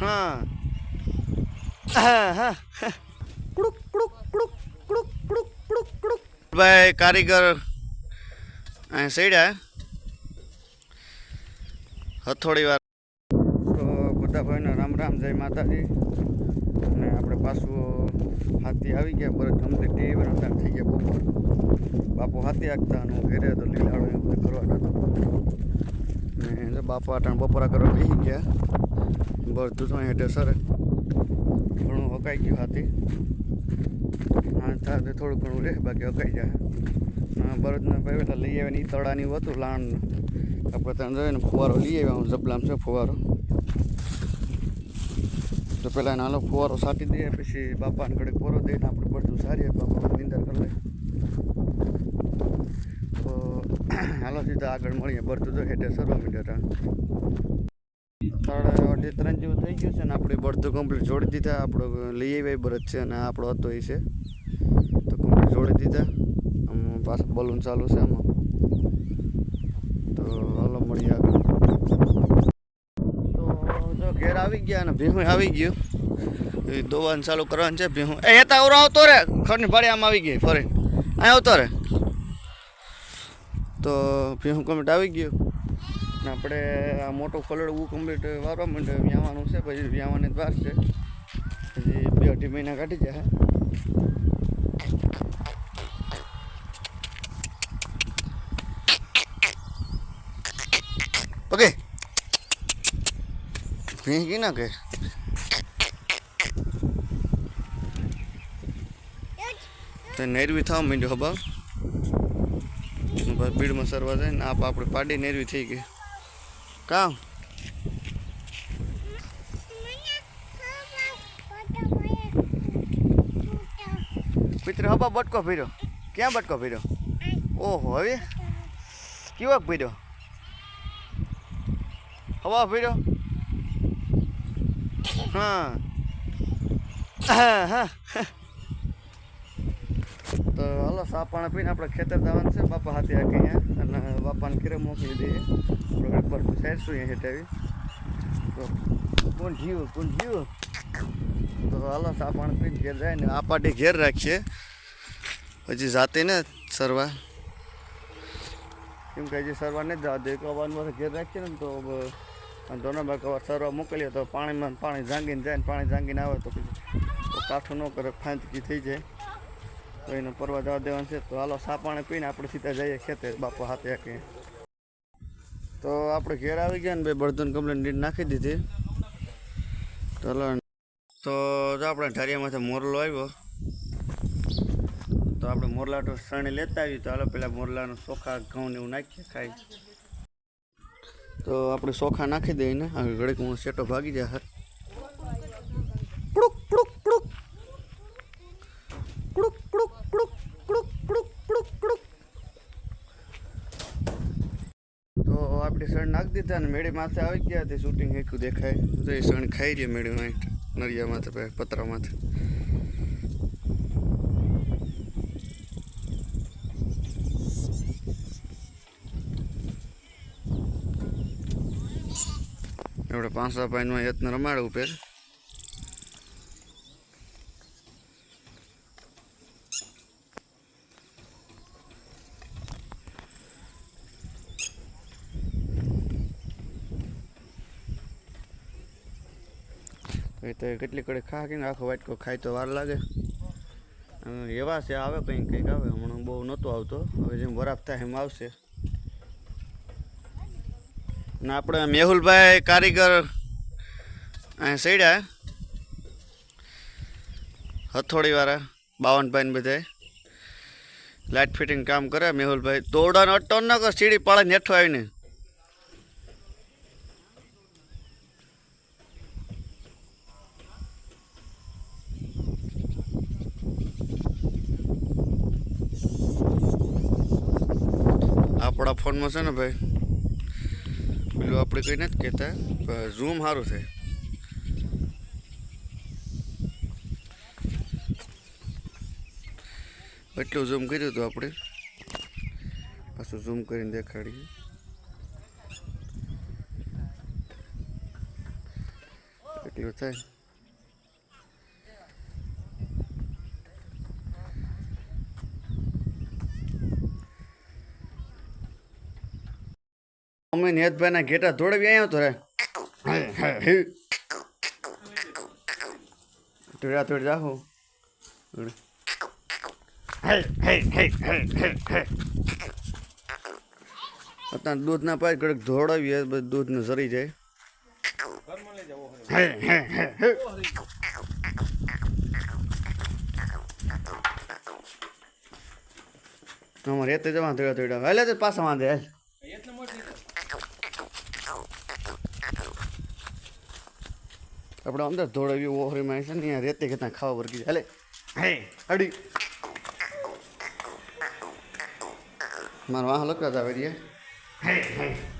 હા. કુડુક કુડુક કુડુક કુડુક કુડુક કુડુક કુડુક ભાઈ કારીગર અહીં સૈડા હથોડી વાર. તો બધા ભાઈને રામ રામ જય માતાજી. અને આપણે પાછું હાથી આવી ગયા પરત કમ્પ્લીટ ટીવી બનાવતા થઈ ગયા બપોર. બાપુ હાથી આગતા અને હું ઘરે તો લીલાડો એવું બધું કરવા હતો. ને બાપા અટાણ બપોરા કરવા બેસી ગયા. બધું તો હેઠે સર ઘણું હકાઈ ગયું હાથી. હા થોડું ઘણું રહે બાકી હકાઈ જાય હા બળદને પહેલાં લઈ આવે ને એ તળાની હતું લાણ. આપણે ત્યાં જોઈએ ને ફુવારો લઈ આવ્યા હું જબલામ છે ફુવારો. તો પહેલાં નાનો ફુવારો સાટી દઈએ, પછી બાપાને ઘડીક પોરો દઈને આપણે બધું સારી બાપા નિંદર કરી લઈએ. તો, હાલો સીધા આગળ મળીએ. બરતું તો હેઠે સરવા મીટર અઢી ત્રણ જેવું થઈ ગયું છે ને આપણે બળતું કમ્પ્લીટ જોડી દીધા. આપણો લઈ આવ્યા બરત છે અને આપણો હતો એ છે. તો કમ્પ્લીટ જોડી દીધા. આમ પાછું બલૂન ચાલુ છે આમાં. તો હાલો મળી આગળ. તો, જો ઘેર આવી ગયા અને ભીહું આવી ગયું. એ દોવાનું ચાલુ કરવાનું છે, ભીહું. એ હેતા ઓરો આવતો રે. ખરની ભાડે આમ આવી ગઈ ફરી અહીં આવતો રે. તો ભીહું કમ્પ્લીટ આવી ગયું. આપણે આ મોટો ફલડવું કમ્પ્લીટ વારવા માંડે વ્યાવાનું છે, પછી વ્યાવાની જ વાર છે. પછી બે અઢી મહિના કાઢી જાય ઓકે ભીંગી ના કે? નેરવી થવા માંડ્યો હબા ભીડમાં સરવા જાય ને આપ આપણે પાડી નેરવી થઈ ગઈ. કામ પિત્ર હબા બટકો ભીરો ક્યાં બટકો ભીરો ઓહો હવે? કેવો ભીરો હવા ભીરો હા હા હા તો હાલો સા પાણી પીને આપણે ખેતર જવાનું છે. બાપા હાથે આખી અહીંયા. અને બાપાને કીરે મોકલી દઈએ. આપણે પર સાઈડ શું અહીંયા હેઠાવી તો કોણ જીવ કોણ જીવ? તો હાલો સા પાણી પીને ઘેર જાય ને આ પાટી ઘેર રાખીએ. પછી જાતે ને સરવા. કેમ કે હજી સરવા નહીં જવા દે કવાનું ઘેર રાખીએ ને તો ધોના કવાર સરવા મોકલીએ તો પાણીમાં પાણી જાંગીને જાય ને પાણી જાંગીને આવે તો પછી કાઠું ન કરે ફાંતકી થઈ જાય. તો એને પરવા જવા દેવાનું છે, તો હાલો સા પાણી પીને આપણે સીધા જઈએ ખેતર, બાપા હાથે આખી તો આપણે ઘેર આવી ગયા ને બે બળદન કમ્પ્લેન નીટ નાખી દીધી. હાલો. તો આપણે ઢારિયામાંથી મોરલો આવ્યો. તો આપણે મોરલા તો સણી લેતા આવી તો હાલો પેલા મોરલાનું ચોખા ઘઉં એવું નાખીએ, ખાઈ. તો આપણે ચોખા નાખી દઈએ ને. હવે ઘડીક હું સેટો ભાગી જાય પડુક કુડુક તો સણ નાખી દીધા ને મેળી માથે આવી ગયા તે શૂટિંગ હેકું દેખાય. તો એ સણ ખાઈ રહી મેળી માં નરિયા માથે પતરા માથે. આપણે પાંચસો પાઈનમાં યત્ન રમાડવું પેર તો કેટલી કડે ખા કે આખો વાટકો ખાય તો વાર લાગે. એવા છે, આવે કંઈક કંઈક આવે. હમણાં બહુ નહોતો આવતો. હવે જેમ બરાબ થાય એમ આવશે. ને આપણે મેહુલભાઈ કારીગર અહીં સૈડા હથોડીવાળા બાવનભાઈ ને બધા લાઇટ ફિટિંગ કામ કરે. મેહુલભાઈ દોડાનો અટો ન કર સીડી પાડે નેઠો આવીને આપણા ફોનમાં છે ને ભાઈ? પેલું આપણે કંઈ નથી કહેતા. ઝૂમ સારું થાય. એટલું ઝૂમ કર્યું હતું આપણે. પાછું ઝૂમ કરીને દેખાડીએ. એટલું થાય. અમે નેતભાઈના ઘેટા દોડવી આવ્યો તો રે. તોડ્યા તોડી જાહો અત્યારે દૂધ ના પાય કડક ધોડાવીએ બધું દૂધ ને સરી જાય. અમારે રેતે જવા તોડ્યા તોડ્યા. હાલે તો પાછા વાંધે, હાલ. આપણે અંદર ધોળાવી ઓહરીમાં છે ને અહીંયા રેતી કે ત્યાં ખાવા વર્ગી હાલે, હે, અડી. મારો વાહ લખતા હતા હે હે.